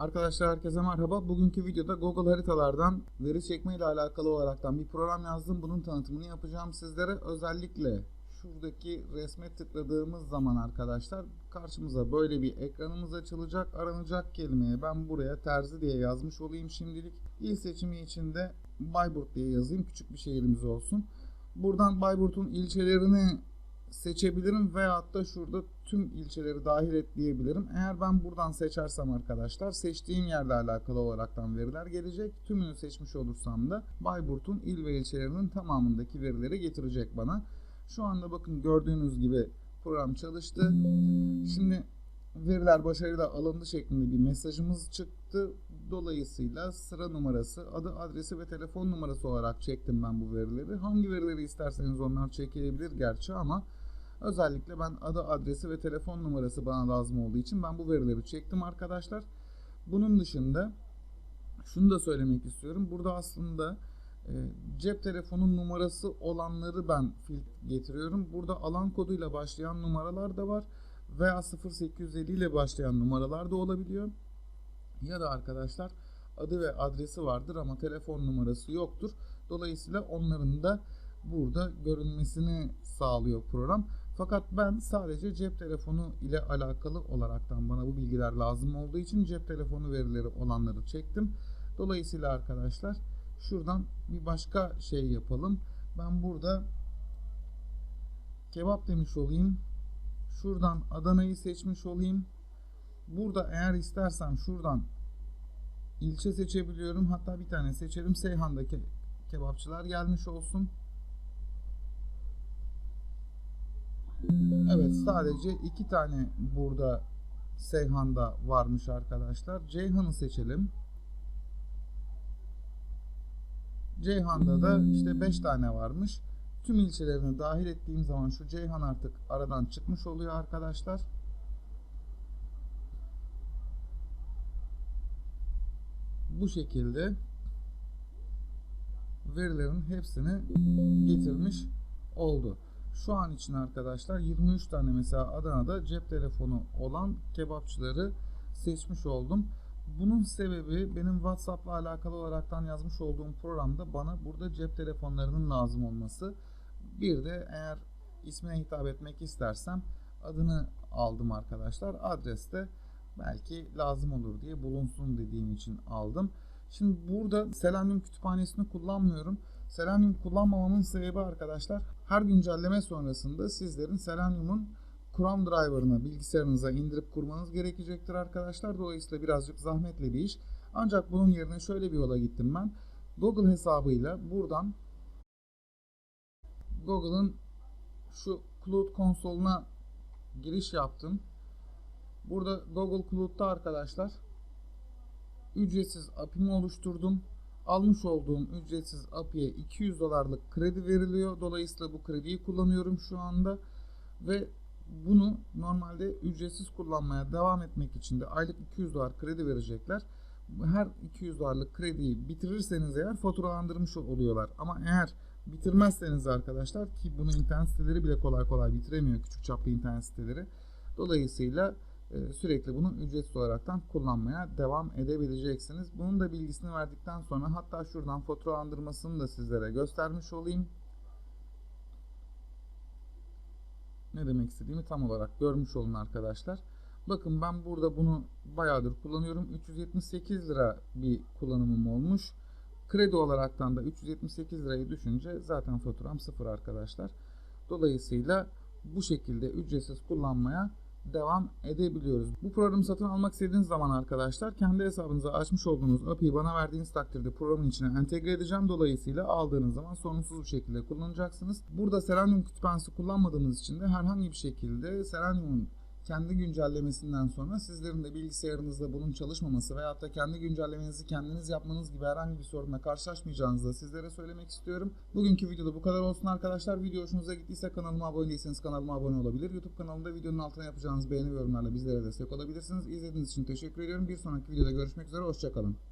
Arkadaşlar herkese merhaba. Bugünkü videoda Google haritalardan veri çekme ile alakalı olaraktan bir program yazdım. Bunun tanıtımını yapacağım sizlere. Özellikle şuradaki resme tıkladığımız zaman arkadaşlar karşımıza böyle bir ekranımız açılacak. Aranacak kelimeye ben buraya terzi diye yazmış olayım şimdilik. İl seçimi için de Bayburt diye yazayım. Küçük bir şehrimiz olsun. Buradan Bayburt'un ilçelerini seçebilirim veyahut da şurada tüm ilçeleri dahil et diyebilirim. Eğer ben buradan seçersem arkadaşlar seçtiğim yerle alakalı olaraktan veriler gelecek. Tümünü seçmiş olursam da Bayburt'un il ve ilçelerinin tamamındaki verileri getirecek bana. Şu anda bakın gördüğünüz gibi program çalıştı. Şimdi veriler başarıyla alındı şeklinde bir mesajımız çıktı. Dolayısıyla sıra numarası, adı, adresi ve telefon numarası olarak çektim ben bu verileri. Hangi verileri isterseniz onlar çekilebilir gerçi ama özellikle ben adı, adresi ve telefon numarası bana lazım olduğu için ben bu verileri çektim arkadaşlar. Bunun dışında şunu da söylemek istiyorum. Burada aslında e, cep telefonu numarası olanları ben getiriyorum. Burada alan koduyla başlayan numaralar da var veya 0850 ile başlayan numaralar da olabiliyor. Ya da arkadaşlar adı ve adresi vardır ama telefon numarası yoktur. Dolayısıyla onların da burada görünmesini sağlıyor program. Fakat ben sadece cep telefonu ile alakalı olaraktan bana bu bilgiler lazım olduğu için cep telefonu verileri olanları çektim. Dolayısıyla arkadaşlar şuradan bir başka şey yapalım. Ben burada kebap demiş olayım. Şuradan Adana'yı seçmiş olayım. Burada eğer istersem şuradan ilçe seçebiliyorum. Hatta bir tane seçelim. Seyhan'daki kebapçılar gelmiş olsun. Evet sadece iki tane burada Seyhan'da varmış arkadaşlar. Ceyhan'ı seçelim. Ceyhan'da da işte 5 tane varmış. Tüm ilçelerini dahil ettiğim zaman şu Ceyhan artık aradan çıkmış oluyor arkadaşlar. Bu şekilde verilerin hepsini getirmiş oldu. Şu an için arkadaşlar 23 tane mesela Adana'da cep telefonu olan kebapçıları seçmiş oldum. Bunun sebebi benim WhatsApp'la alakalı olaraktan yazmış olduğum programda bana burada cep telefonlarının lazım olması. Bir de eğer ismine hitap etmek istersem adını aldım arkadaşlar. Adreste belki lazım olur diye bulunsun dediğim için aldım. Şimdi burada Selenium kütüphanesini kullanmıyorum. Selenium kullanmamamın sebebi arkadaşlar her güncelleme sonrasında sizlerin Selenium'un Chrome driver'ını bilgisayarınıza indirip kurmanız gerekecektir arkadaşlar. Dolayısıyla birazcık zahmetli bir iş. Ancak bunun yerine şöyle bir yola gittim ben. Google hesabıyla buradan Google'ın şu Cloud konsoluna giriş yaptım. Burada Google Cloud'da arkadaşlar ücretsiz API'mi oluşturdum. Almış olduğum ücretsiz API'ye 200 dolarlık kredi veriliyor. Dolayısıyla bu krediyi kullanıyorum şu anda. Ve bunu normalde ücretsiz kullanmaya devam etmek için de aylık 200 dolar kredi verecekler. Her 200 dolarlık krediyi bitirirseniz eğer faturalandırmış oluyorlar. Ama eğer bitirmezseniz arkadaşlar ki bunu internet siteleri bile kolay kolay bitiremiyor küçük çaplı internet siteleri. Dolayısıyla sürekli bunu ücretsiz olaraktan kullanmaya devam edebileceksiniz. Bunun da bilgisini verdikten sonra hatta şuradan faturalandırmasını da sizlere göstermiş olayım. Ne demek istediğimi tam olarak görmüş olun arkadaşlar. Bakın ben burada bunu bayağıdır kullanıyorum. 378 lira bir kullanımım olmuş. Kredi olaraktan da 378 lirayı düşünce zaten faturam sıfır arkadaşlar. Dolayısıyla bu şekilde ücretsiz kullanmaya devam edebiliyoruz. Bu programı satın almak istediğiniz zaman arkadaşlar kendi hesabınıza açmış olduğunuz API'yi bana verdiğiniz takdirde programın içine entegre edeceğim. Dolayısıyla aldığınız zaman sorunsuz bir şekilde kullanacaksınız. Burada Selenium kütüphanesi kullanmadığınız için de herhangi bir şekilde Selenium'un kendi güncellemesinden sonra sizlerin de bilgisayarınızda bunun çalışmaması veyahut da kendi güncellemenizi kendiniz yapmanız gibi herhangi bir sorunla karşılaşmayacağınızı da sizlere söylemek istiyorum. Bugünkü videoda bu kadar olsun arkadaşlar. Video hoşunuza gittiyse kanalıma abone değilseniz kanalıma abone olabilir. YouTube kanalımda videonun altına yapacağınız beğeni ve yorumlarla bizlere destek olabilirsiniz. İzlediğiniz için teşekkür ediyorum. Bir sonraki videoda görüşmek üzere. Hoşçakalın.